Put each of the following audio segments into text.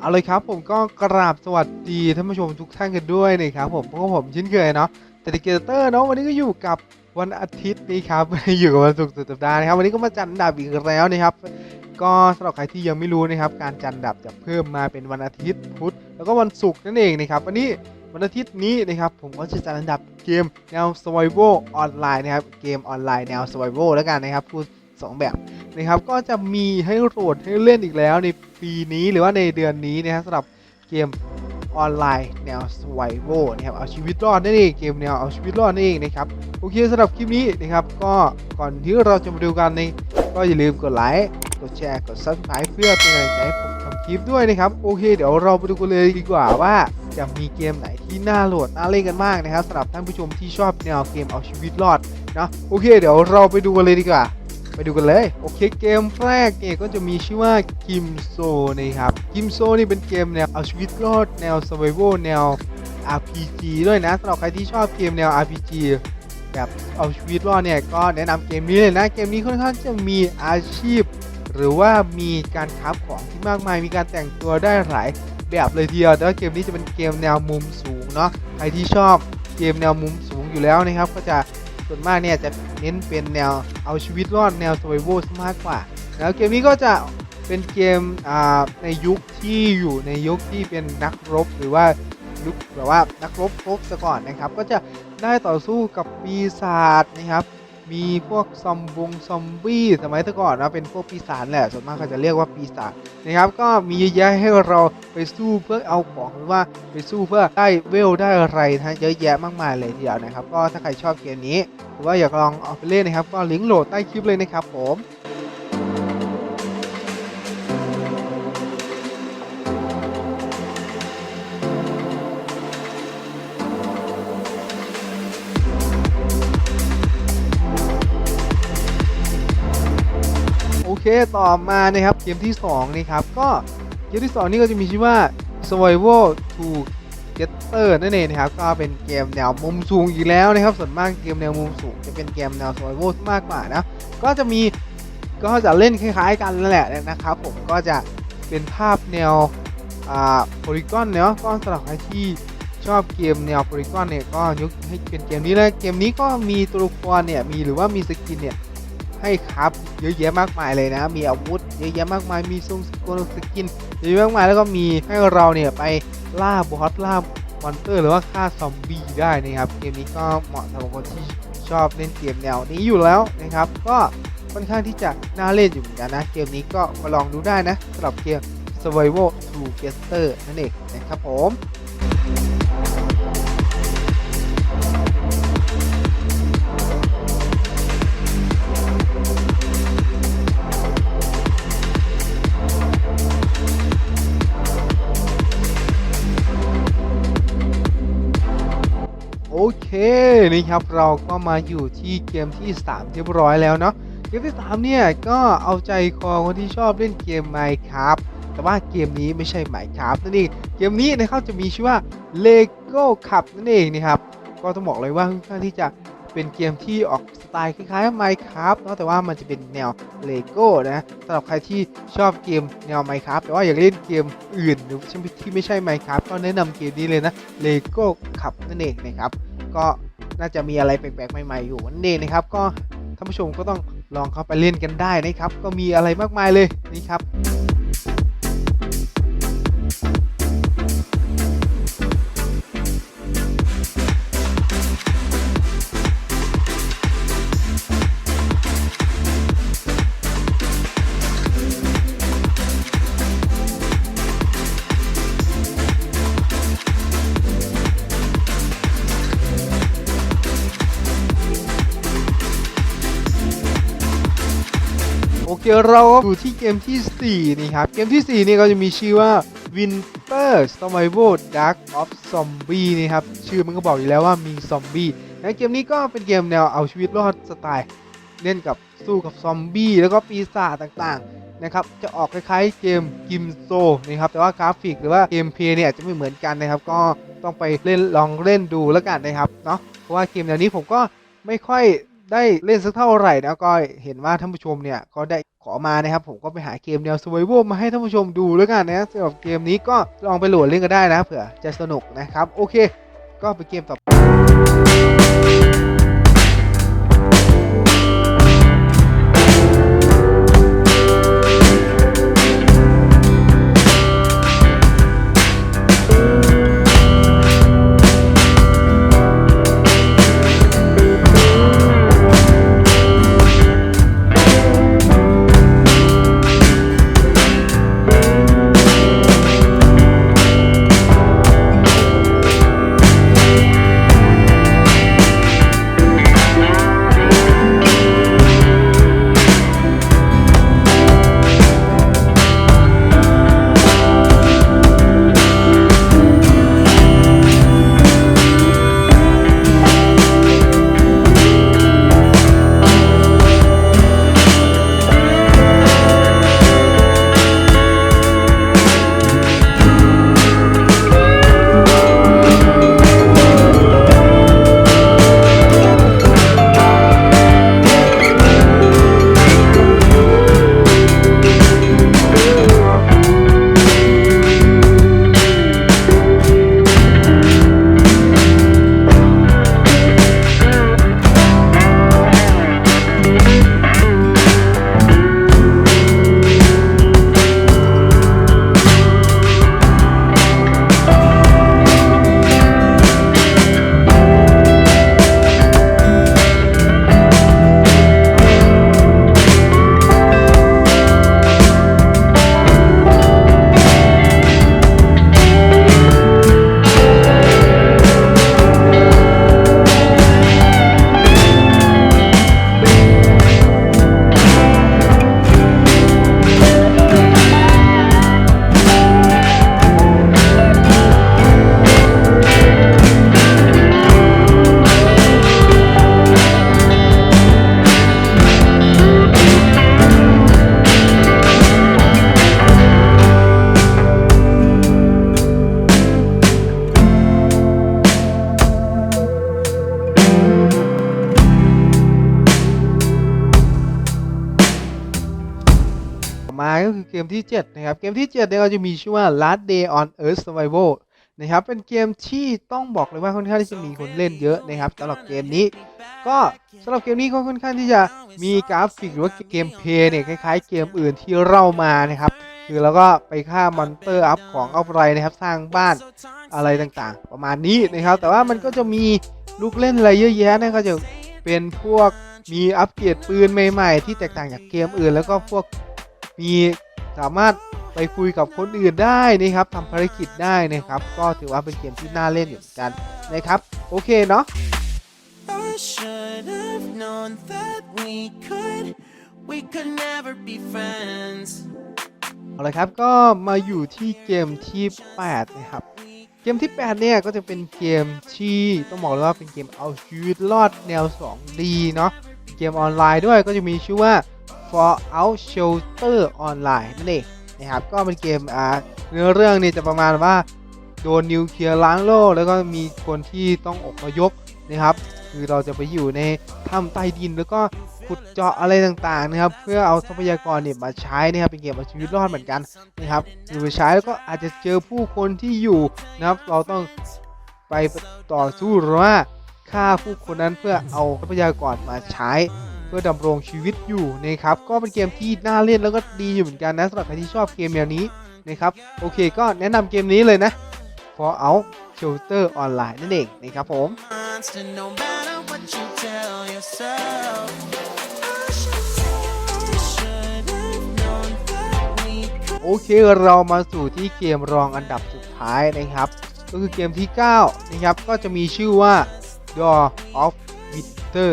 เอาเลยครับผมก็กราบสวัสดีท่านผู้ชมทุกท่านกันด้วยนะครับผมพวกผมเช่นเคยเนาะแต่ดิเกเตอร์เนาะวันนี้ก็อยู่กับวันอาทิตย์นี้ครับ อยู่กับวันศุกร์สุดสัปดาห์นะครับวันนี้ก็มาจัดอันดับอีกแล้วนะครับ ก็สำหรับใครที่ยังไม่รู้นะครับ การจัดอันดับจะเพิ่มมาเป็นวันอาทิตย์พุธแล้วก็วันศุกร์นั่นเองนะครับวันนี้วันอาทิตย์นี้นะครับผมก็จะจัดอันดับเกมแนว survival ออนไลน์นะครับเกมออนไลน์แนว survival แล้วกันนะครับพูดสองแบบนะครับก็จะมีให้โหลดให้เล่นอีกแล้วใน ปีนี้หรือว่าในเดือนนี้นะครับสำหรับเกมออนไลน์แนว survival นะครับเอาชีวิตรอดนั่นเองเกมแนวเอาชีวิตรอดนั่นเองนะครับโอเคสำหรับคลิปนี้นะครับก็ก่อนที่เราจะมาดูกันในก็อย่าลืมกดไลค์กดแชร์กด subscribe เพื่อเป็นกำลังใจให้ผมทำคลิปด้วยนะครับโอเค เดี๋ยวเราไปดูกันเลยดีกว่าว่าจะมีเกมไหนที่น่าโหลดน่าเล่นกันบ้างนะครับสำหรับท่านผู้ชมที่ชอบแนวเกมเอาชีวิตรอดเนาะโอเค เดี๋ยวเราไปดูกันเลยดีกว่า ไปดูกันเลย โอเคเกมแรกเนี่ยก็จะมีชื่อว่ากิมโซนะครับกิมโซนี่เป็นเกมแนวเอาชีวิตรอดแนว survival แนว RPG ด้วยนะสำหรับใครที่ชอบเกมแนว RPG แบบเอาชีวิตรอดเนี่ยก็แนะนำเกมนี้เลยนะ เกมนี้ค่อนข้างจะมีอาชีพ หรือว่ามีการคราของที่มากมาย มีการแต่งตัวได้หลายแบบเลยทีเดียวแต่ว่าเกมนี้จะเป็นเกมแนวมุมสูงเนาะใครที่ชอบเกมแนวมุมสูงอยู่แล้วนะครับ ก็จะ ส่วนมากเนี่ยจะเน้นเป็นแนวเอาชีวิตรอดแนว survival มากกว่า แล้วเกมนี้ก็จะเป็นเกมในยุคที่อยู่ในยุคที่เป็นนักรบหรือว่ายุคแบบว่านักรบรบซะก่อนนะครับ ก็จะได้ต่อสู้กับปีศาจนะครับ มีพวกซอมบงซอมบี้สมัยแต่ก่อนนะเป็นพวกปีศาจแหละส่วนมากเขาจะเรียกว่าปีศาจนะครับ ก็มีเยอะแยะให้เราไปสู้เพื่อเอาของหรือว่าไปสู้เพื่อได้เวลได้อะไรนะเยอะแยะมากมายเลยทีเดียวนะครับ ก็ถ้าใครชอบเกมนี้ หรือว่าอยากลองเอาไปเล่นนะครับ ก็ลิงก์โหลดใต้คลิปเลยนะครับผม เคต่อมานะครับเกมที่2นี่ครับก็เกมที่ 2 นี่ก็จะมีชื่อว่า survival to getter นั่นเองนะครับก็เป็นเกมแนวมุมสูงอีกแล้วนะครับส่วนมากเกมแนวมุมสูงจะเป็นเกมแนว survival มากกว่านะก็จะมีก็จะเล่นคล้ายๆกันนั่นแหละนะครับผมก็จะเป็นภาพแนวอ่าโพลีกอนเนาะก็สำหรับใครที่ชอบเกมแนวโพลีกอนเนี่ยก็ยกให้เป็นเกมนี้เลยเกมนี้ก็มีตัวละครเนี่ยมีหรือว่ามีสกินเนี่ย ให้ครับเยอะแยะมากมายเลยนะ มีอาวุธเยอะแยะมากมายมีทรงสกุลสกินเยอะแยะมากมายแล้วก็มีให้เราเนี่ยไปล่าบอสล่ามอนเตอร์หรือว่าฆ่าซอมบี้ได้นะครับเกมนี้ก็เหมาะสำหรับคนที่ชอบเล่นเกมแนวนี้อยู่แล้วนะครับ ก็ค่อนข้างที่จะน่าเล่นอยู่เหมือนกันนะ เกมนี้ก็มาลองดูได้นะสำหรับเกม Survival to Getter นั่นเองนะครับผม นี่ครับเราก็มาอยู่ที่เกมที่ 3 เรียบร้อยแล้วเนาะเกมที่ 3 เนี่ย ก็เอาใจคอคนที่ชอบเล่นเกม Minecraft แต่ว่าเกมนี้ไม่ใช่ Minecraft นั่นเองเกมนี้นะครับจะมีชื่อว่า Lego Cup นั่นเองนะครับก็ต้องบอกเลยว่าค่อนข้างที่จะเป็นเกมที่ออกสไตล์คล้ายๆ Minecraft เนาะแต่ว่ามันจะเป็นแนว Lego นะสำหรับใครที่ชอบเกมแนว Minecraft แต่ว่าอยากเล่นเกมอื่นหรือที่ไม่ใช่ Minecraft ก็แนะนำเกมนี้เลยนะ Lego Cup นั่นเองนะครับ ก็น่าจะมีอะไรแปลกๆ ใหม่ ๆ อยู่นั่นเองนะครับ ก็ท่านผู้ชมก็ต้องลองเข้าไปเล่นกันได้นะครับ ก็มีอะไรมากมายเลยนี่ครับ เคเราก็อยู่ที่เกมที่ 4 นี่ครับ เกมที่ 4 นี่ก็จะมีชื่อว่า Winter Survival Dark of Zombie นี่ครับ ชื่อมันก็บอกอยู่แล้วว่ามีซอมบี้และเกมนี้ก็เป็นเกมแนวเอาชีวิตรอดสไตล์ เล่นกับสู้กับซอมบี้แล้วก็ปีศาจต่างๆนะครับ จะออกคล้ายๆเกมกิมโซนะครับ แต่ว่ากราฟิกหรือว่าเกมเพลย์เนี่ยจะไม่เหมือนกันนะครับ ก็ต้องไปเล่นลองเล่นดูแล้วกันนะครับเนาะ เพราะว่าเกมแนวนี้ผมก็ไม่ค่อย ได้เล่นสักเท่าไหร่นะก็เห็นว่าท่านผู้ชมเนี่ยก็ได้ขอมานะครับผมก็ไปหาเกมแนว survival มาให้ท่านผู้ชมดูแล้วกันนะสำหรับเกมนี้ก็ลองไปโหลดเล่นกันได้นะเผื่อจะสนุกนะครับโอเค ก็ไปเกมต่อต่อ มาก็คือเกมที่ 7 นะครับ เกมที่ 7 เนี่ยก็จะมีชื่อว่า Last Day on Earth Survival นะครับ เป็นเกมที่ต้องบอกเลยว่าค่อนข้างที่จะมีคนเล่นเยอะนะครับสำหรับเกมนี้ ก็สำหรับเกมนี้ก็ค่อนข้างที่จะมีกราฟิกหรือว่าเกมเพลย์เนี่ยคล้ายๆ เกมอื่นที่เรามานะครับคือเราก็ไปฆ่ามอนเตอร์อัพของอัพไรนะครับ สร้างบ้านอะไรต่างๆ ประมาณนี้นะครับ แต่ว่ามันก็จะมีลูกเล่นอะไรเยอะแยะนะก็จะเป็นพวกมีอัปเกรดปืนใหม่ ๆ ที่แตกต่างจากเกมอื่น แล้วก็พวก มีสามารถไปคุยกับคนอื่นได้นะครับทำภารกิจได้นะครับ ก็ถือว่าเป็นเกมที่น่าเล่นอยู่เหมือนกันนะครับ โอเคเนาะ I should have known that we could, we could never be friends. เอาละครับก็มาอยู่ที่เกมที่ 8 นะครับ เกมที่ 8 เนี่ย ก็จะเป็นเกมที่ต้องบอกเลยว่าเป็นเกมเอาชีวิตรอดแนว 2D เนาะเป็นเกมออนไลน์ด้วยก็จะมีชื่อว่า Fallout Shelter Online นั่นเองนะครับก็เป็นเกมอ่าเนื้อเรื่องนี่จะประมาณว่าโดนนิวเคลียร์ล้างโลกแล้วก็มีคนที่ต้องอพยพนะครับ คือเราจะไปอยู่ในถ้ำใต้ดินแล้วก็ขุดเจาะอะไรต่างๆนะครับ เพื่อเอาทรัพยากรเนี่ยมาใช้นะครับเป็นเกมเอาชีวิตรอดเหมือนกันนะครับอยู่ไปใช้แล้วก็อาจจะเจอผู้คนที่อยู่นะครับ เราต้องไปต่อสู้หรือว่าฆ่าผู้คนนั้นเพื่อเอาทรัพยากรมาใช้ เพื่อดำรงชีวิตอยู่นะครับก็เป็นเกมที่น่าเล่นแล้วก็ดีอยู่เหมือนกันนะสำหรับใครที่ชอบเกมแนวนี้นะครับโอเคก็แนะนำเกมนี้เลยนะ Fallout Shelter Online นั่นเองนะครับผม โอเคเรามาสู่ที่เกมรองอันดับสุดท้ายนะครับ ก็คือเกมที่ 9 นะครับ ก็จะมีชื่อว่า Door of Winter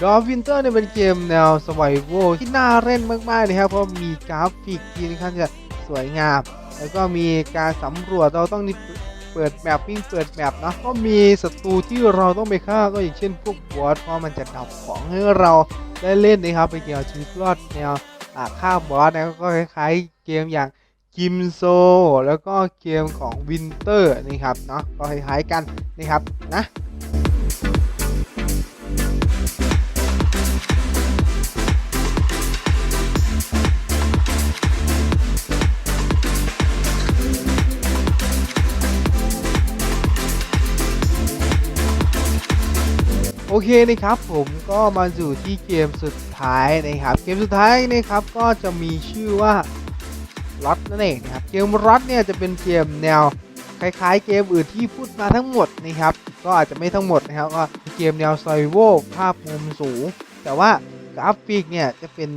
Door of Winter เนี่ยเป็นเกมแนว Survival ที่น่าเล่นมากๆนะครับเพราะมีกราฟิกที่ค่อนข้างจะสวยงาม แล้วก็มีการสำรวจเราต้องเปิดแมปวิ่งเปิดแมปนะก็มีศัตรูที่เราต้องไปฆ่าก็อย่างเช่นพวกบอสเพราะมันจะดับของให้เราได้เล่นนะครับเป็นเกมชีวิตรอดแนวฆ่าบอสนะก็คล้ายๆเกมอย่างกิมโซ แล้วก็เกมของวินเตอร์นี่ครับเนาะก็คล้ายๆกันนี่ครับนะ เคนะครับผมก็มาสู่ที่เกมสุดท้ายนะครับ เกมสุดท้ายนะครับก็จะมีชื่อว่าล็อตนั่นเองนะครับเกมล็อตเนี่ยจะเป็นเกมแนวคล้ายๆ เกมอื่นที่พูดมาทั้งหมดนะครับ ก็อาจจะไม่ทั้งหมดนะครับก็เกมแนวไซโวภาพมุมสูง แต่ว่ากราฟิกเนี่ยจะเป็น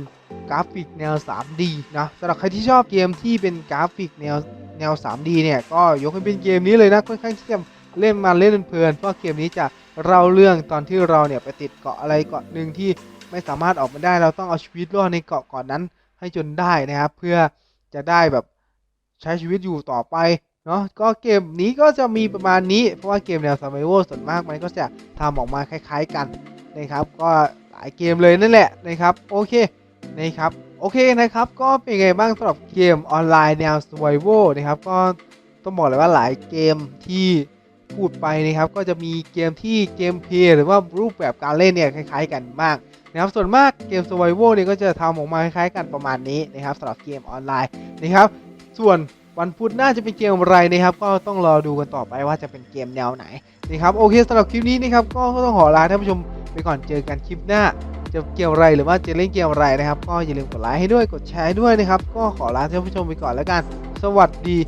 กราฟิกแนว 3D นะสำหรับใครที่ชอบเกมที่เป็นกราฟิกแนวแนว 3D เนี่ยก็ยกให้เป็นเกมนี้เลยนะค่อนข้างที่จะเล่นมาเล่นเพลินเพราะเกมนี้จะ เล่าเรื่องตอนที่เราเนี่ยไปติดเกาะอะไรเกาะหนึ่งที่ไม่สามารถออกมาได้ เราต้องเอาชีวิตรอดในเกาะก่อนนั้น ให้จนได้นะครับ เพื่อจะได้แบบใช้ชีวิตอยู่ต่อไปเนาะก็เกมนี้ก็จะมีประมาณนี้ เพราะว่าเกมแนว survival ส่วนมากมันก็จะทำออกมาคล้าย ๆกันนะครับ ก็หลายเกมเลยนั่นแหละนะครับโอเคนะครับโอเคนะครับ ก็เป็นไงบ้างสำหรับเกมออนไลน์แนว survival นะครับ ก็ต้องบอกเลยว่าหลายเกมที่ พูดไปนะครับ ก็จะมีเกมที่เกมเพลย์หรือว่ารูปแบบการเล่นเนี่ยคล้าย ๆ กันมากนะครับส่วนมากเกม Survival เนี่ยก็จะทำออกมาคล้ายๆกันประมาณนี้นะครับสำหรับเกมออนไลน์นะครับ ส่วนวันพุธหน้าจะเป็นเกมอะไรนะครับ ก็ต้องรอดูกันต่อไปว่าจะเป็นเกมแนวไหนนะครับโอเคสำหรับคลิปนี้นะครับก็ต้องขอลาท่านผู้ชมไปก่อนเจอกันคลิปหน้า จะเกมอะไรหรือว่าจะเล่นเกมอะไรนะครับ ก็อย่าลืมกดไลค์ให้ด้วยกดแชร์ด้วยนะครับ ก็ขอลาท่านผู้ชมไปก่อนแล้วกัน สวัสดี